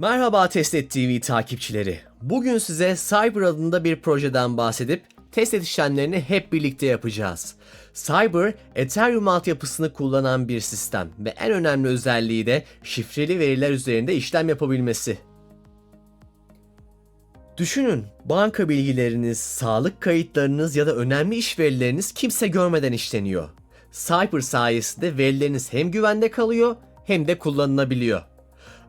Merhaba Testet TV takipçileri. Bugün size Cyber adında bir projeden bahsedip test işlemlerini hep birlikte yapacağız. Cyber, Ethereum altyapısını kullanan bir sistem ve en önemli özelliği de şifreli veriler üzerinde işlem yapabilmesi. Düşünün, banka bilgileriniz, sağlık kayıtlarınız ya da önemli iş verileriniz kimse görmeden işleniyor. Cyber sayesinde verileriniz hem güvende kalıyor hem de kullanılabiliyor.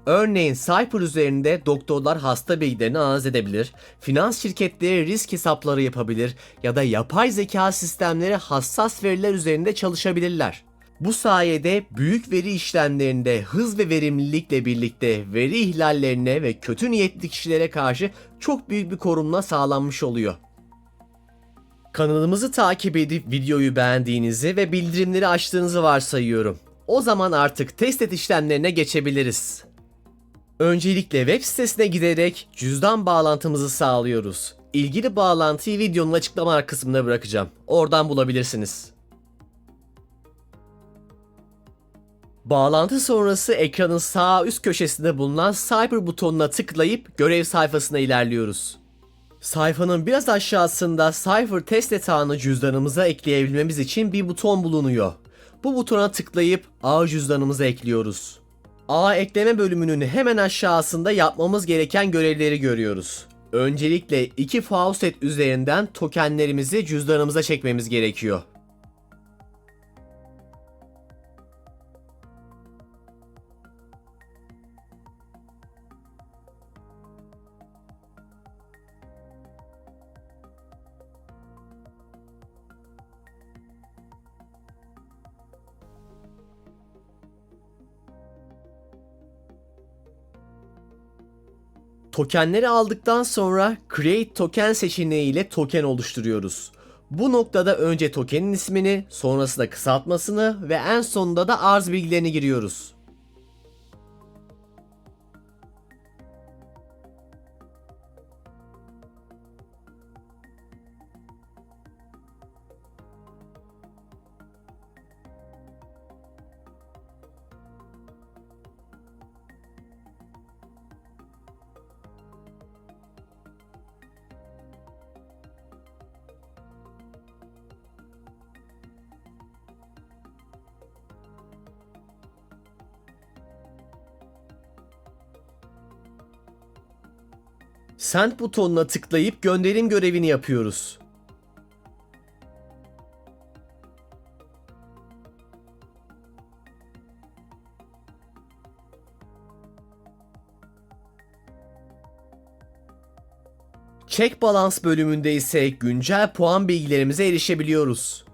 Örneğin Cypher üzerinde doktorlar hasta bilgilerini analiz edebilir, finans şirketleri risk hesapları yapabilir ya da yapay zeka sistemleri hassas veriler üzerinde çalışabilirler. Bu sayede büyük veri işlemlerinde hız ve verimlilikle birlikte veri ihlallerine ve kötü niyetli kişilere karşı çok büyük bir korunma sağlanmış oluyor. Kanalımızı takip edip videoyu beğendiğinizi ve bildirimleri açtığınızı varsayıyorum. O zaman artık test et işlemlerine geçebiliriz. Öncelikle web sitesine giderek cüzdan bağlantımızı sağlıyoruz. İlgili bağlantıyı videonun açıklama kısmına bırakacağım. Oradan bulabilirsiniz. Bağlantı sonrası ekranın sağ üst köşesinde bulunan Cyber butonuna tıklayıp görev sayfasına ilerliyoruz. Sayfanın biraz aşağısında Cypher test etağını cüzdanımıza ekleyebilmemiz için bir buton bulunuyor. Bu butona tıklayıp ağ cüzdanımıza ekliyoruz. Ağ ekleme bölümünün hemen aşağısında yapmamız gereken görevleri görüyoruz. Öncelikle iki faucet üzerinden tokenlerimizi cüzdanımıza çekmemiz gerekiyor. Tokenleri aldıktan sonra Create Token seçeneği ile token oluşturuyoruz. Bu noktada önce tokenin ismini, sonrasında kısaltmasını ve en sonunda da arz bilgilerini giriyoruz. Send butonuna tıklayıp gönderim görevini yapıyoruz. Check balans bölümünde ise güncel puan bilgilerimize erişebiliyoruz.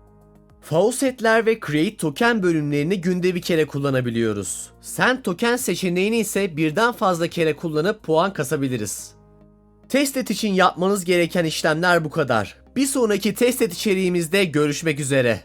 Faucetler ve Create Token bölümlerini günde bir kere kullanabiliyoruz. Send Token seçeneğini ise birden fazla kere kullanıp puan kasabiliriz. Testet için yapmanız gereken işlemler bu kadar. Bir sonraki testet içeriğimizde görüşmek üzere.